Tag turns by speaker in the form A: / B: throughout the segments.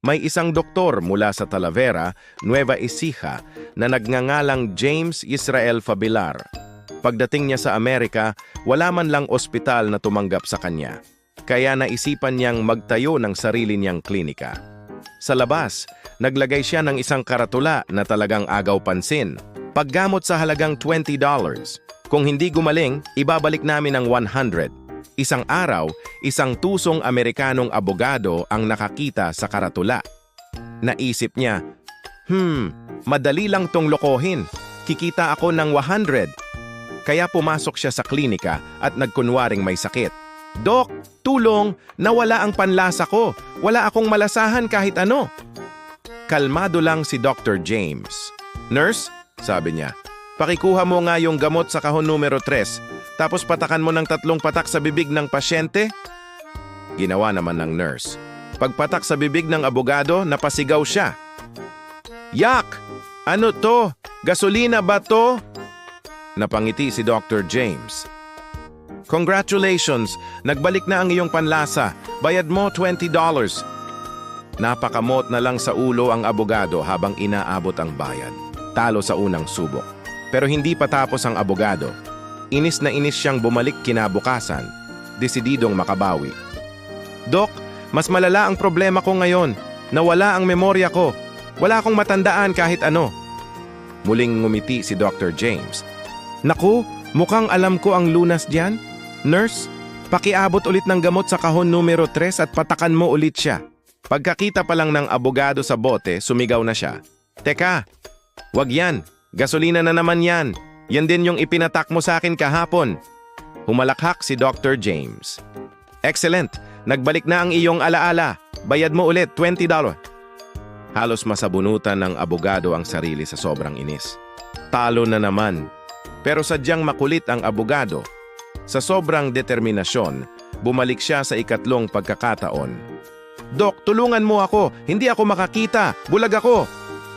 A: May isang doktor mula sa Talavera, Nueva Ecija, na nagngangalang James Israel Fabilar. Pagdating niya sa Amerika, wala man lang ospital na tumanggap sa kanya. Kaya naisipan niyang magtayo ng sarili niyang klinika. Sa labas, naglagay siya ng isang karatula na talagang agaw pansin. Paggamot sa halagang $20. Kung hindi gumaling, ibabalik namin ang 100. Isang araw, isang tusong Amerikanong abogado ang nakakita sa karatula. Naisip niya, Hmm, madali lang tong lokohin. Kikita ako ng 100. Kaya pumasok siya sa klinika at nagkunwaring may sakit. Dok, tulong! Nawala ang panlasa ko. Wala akong malasahan kahit ano. Kalmado lang si Dr. James. Nurse, sabi niya, pakikuha mo nga yung gamot sa kahon numero 3 tapos patakan mo ng tatlong patak sa bibig ng pasyente? Ginawa naman ng nurse. Pagpatak sa bibig ng abogado, napasigaw siya. Yak! Ano to? Gasolina ba to? Napangiti si Dr. James. Congratulations! Nagbalik na ang iyong panlasa. Bayad mo $20. Napakamot na lang sa ulo ang abogado habang inaabot ang bayad. Talo sa unang subok. Pero hindi pa tapos ang abogado. Inis na inis siyang bumalik kinabukasan. Desididong makabawi. Dok, mas malala ang problema ko ngayon. Nawala ang memorya ko. Wala akong matandaan kahit ano. Muling ngumiti si Dr. James. Naku, mukhang alam ko ang lunas diyan. Nurse, pakiabot ulit ng gamot sa kahon numero 3 at patakan mo ulit siya. Pagkakita pa lang ng abogado sa bote, sumigaw na siya. Teka, wag yan. Gasolina na naman yan. Yan din yung ipinatak mo sa akin kahapon. Humalakhak si Dr. James. Excellent. Nagbalik na ang iyong alaala. Bayad mo ulit, $20. Halos masabunutan ng abogado ang sarili sa sobrang inis. Talo na naman. Pero sadyang makulit ang abogado. Sa sobrang determinasyon, bumalik siya sa ikatlong pagkakataon. Dok, tulungan mo ako. Hindi ako makakita. Bulag ako.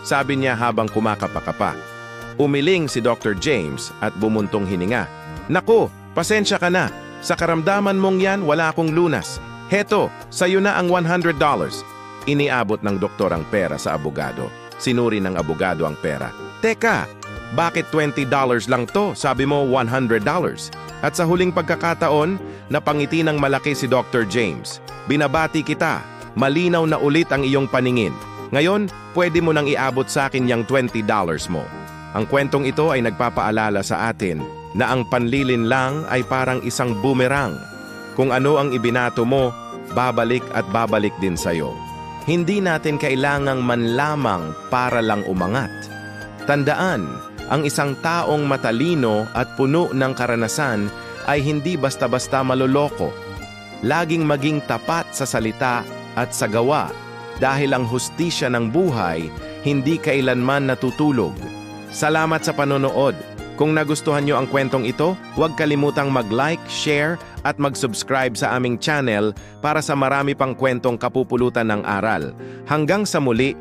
A: Sabi niya habang kumakapakapa. Umiling si Dr. James at bumuntong hininga. Naku, pasensya ka na. Sa karamdaman mong yan, wala akong lunas. Heto, sayo na ang $100. Iniabot ng doktor ang pera sa abogado. Sinuri ng abogado ang pera. Teka, bakit $20 lang to? Sabi mo $100. At sa huling pagkakataon, napangiti ng malaki si Dr. James. Binabati kita. Malinaw na ulit ang iyong paningin. Ngayon, pwede mo nang iabot sa akin yung $20 mo. Ang kwentong ito ay nagpapaalala sa atin na ang panlilin lang ay parang isang boomerang. Kung ano ang ibinato mo, babalik at babalik din sa'yo. Hindi natin kailangang manlamang para lang umangat. Tandaan, ang isang taong matalino at puno ng karanasan ay hindi basta-basta maloloko. Laging maging tapat sa salita at sa gawa dahil ang hustisya ng buhay hindi kailanman natutulog. Salamat sa panonood. Kung nagustuhan nyo ang kwentong ito, huwag kalimutang mag-like, share at mag-subscribe sa aming channel para sa marami pang kwentong kapupulutan ng aral. Hanggang sa muli,